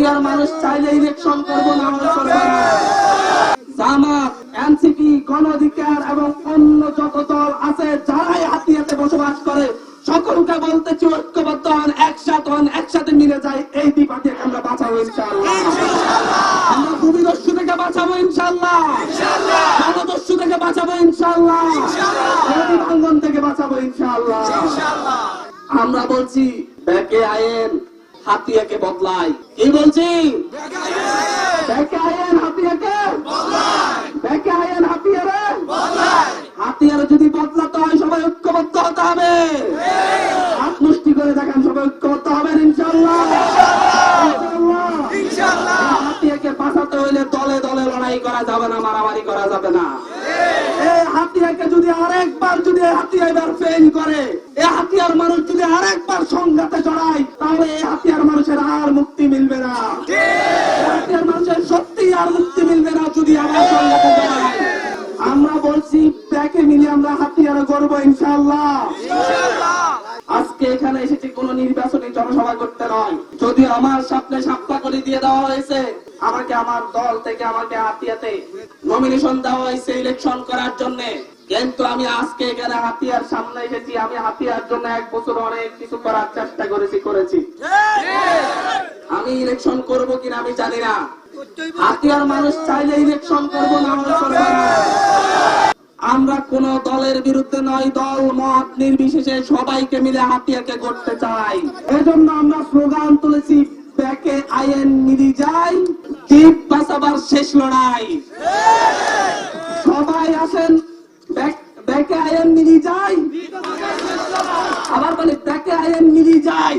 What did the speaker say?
হাতিয়ার মানুষ চাইলে ইলেকশন করব না। জামাত, এনসিপি, গণ অধিকার এবং অন্য যত দল আছে, যারাই হাতিয়াতে বসবাস করে, সকলকে বলতেছি ঐক্যবদ্ধ হন, একসাথে হন, একসাথে মিলে যায় এই দ্বিপাকে আমরা বাঁচাবো ইনশাআল্লাহ। আমরা ভূমিদস্যু থেকে বাঁচাবো ইনশাআল্লাহ। জনদস্যু থেকে বাঁচাবো ইনশাআল্লাহ। ভাঙ্গন থেকে বাঁচাবো ইনশাআল্লাহ। আমরা বলছি, ব্যাকে আইন হাতিয়াকে বদলাই কি বলছি? হাতিয়ারে যদি বদলাতে হয়, সবাই ঐক্যবদ্ধ হতে হবে। হাত মুষ্টি করে দেখেন, সবাই ঐক্যবদ্ধ ইনশাআল্লাহ। ইনশাআল্লাহ। হাতিয়াকে বাঁচাতে হইলে দলে দলে লড়াই করা যাবে না, মারামারি করা যাবে না। হাতিয়াকে যদি আরেকবার যদি হাতিয়া এবার ফেল করে এই হাতিয়ার মানুষ যদি আরেকবার সংঘাতে জড়ায়, তাহলে এই হাতিয়ার মানুষের আর মুক্তি মিলবে না। হাতিয়ার মানুষের সত্যি আর মুক্তি মিলবে না যদি আবার সংঘাতে জড়ায়। আমরা বলছি, ব্যাকে মিলে আমরা হাতিয়ারে গড়বো ইনশাআল্লাহ। আজকে এখানে এসেছি কোন নির্বাচনী জনসভা করতে নয়। যদি আমার সামনে সাপ্তা করে দিয়ে দেওয়া হয়েছে আমাকে আমার দল থেকে, আমাকে হাতিয়াতে নমিনেশন দেওয়া হয়েছে ইলেকশন করার জন্য। কিন্তু আমি আজকে এখানে হাতিয়ার সামনে এসেছি। আমি হাতিয়ার জন্য এক বছর অনেক কিছু করার চেষ্টা করেছি করেছি। আমি ইলেকশন করব কিনা আমি জানি না। হাতিয়ার মানুষ চাইলে ইলেকশন করব আমরা কোন দলের বিরুদ্ধে নয়, দল, মত নির্বিশেষে সবাইকে মিলে হাতিয়াকে করতে চাই। এজন্য আমরা স্লোগান তুলেছি, ব্যাকে আইন মিলি যাই দ্বীপ বাঁচাবার শেষ লড়াই। সবাই আসেন, ব্যাকে আয়ন মিলি যাই আবার বলে, ব্যাকে আয়েন মিলি যাই